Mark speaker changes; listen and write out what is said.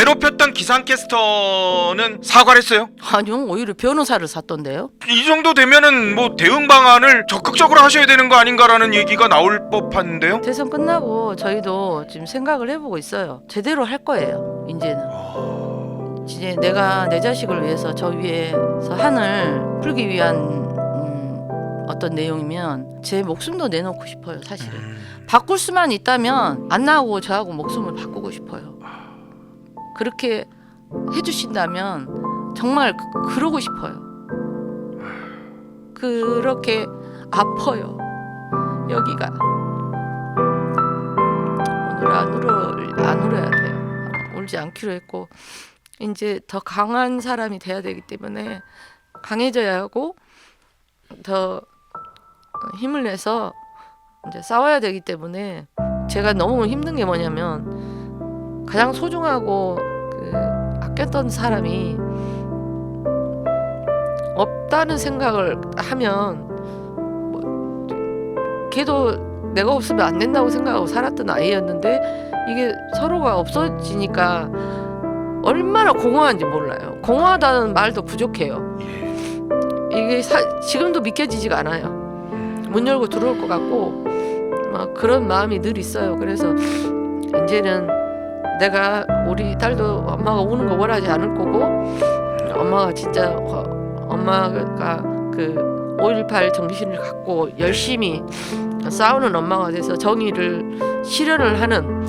Speaker 1: 괴롭혔던 기상캐스터는 사과를 했어요?
Speaker 2: 아니요 오히려 변호사를 샀던데요.
Speaker 1: 이 정도 되면은 뭐 대응 방안을 적극적으로 하셔야 되는 거 아닌가라는 얘기가 나올 법한데요.
Speaker 2: 대선 끝나고 저희도 지금 생각을 해보고 있어요. 제대로 할 거예요. 이제는. 이제 내가 내 자식을 위해서 저 위에서 한을 풀기 위한 음, 어떤 내용이면 제 목숨도 내놓고 싶어요. 사실은. 바꿀 수만 있다면 안 나오고 저하고 목숨을 바꾸고 싶어요. 그렇게 해주신다면 정말 그, 그러고 싶어요. 그렇게 아파요. 여기가 오늘 안 울어 안 울어야 돼요. 울지 않기로 했고 이제 더 강한 사람이 돼야 되기 때문에 강해져야 하고 더 힘을 내서 이제 싸워야 되기 때문에 제가 너무 힘든 게 뭐냐면 가장 소중하고 그 아꼈던 사람이 없다는 생각을 하면 뭐 걔도 내가 없으면 안 된다고 생각하고 살았던 아이였는데 이게 서로가 없어지니까 얼마나 공허한지 몰라요. 공허하다는 말도 부족해요. 이게 사- 지금도 믿겨지지가 않아요. 문 열고 들어올 것 같고 막 그런 마음이 늘 있어요. 그래서 이제는 내가 우리 딸도 엄마가 우는 거 원하지 않을 거고 엄마가 진짜 어, 엄마가 그 5.18 정신을 갖고 열심히 싸우는 엄마가 돼서 정의를 실현을 하는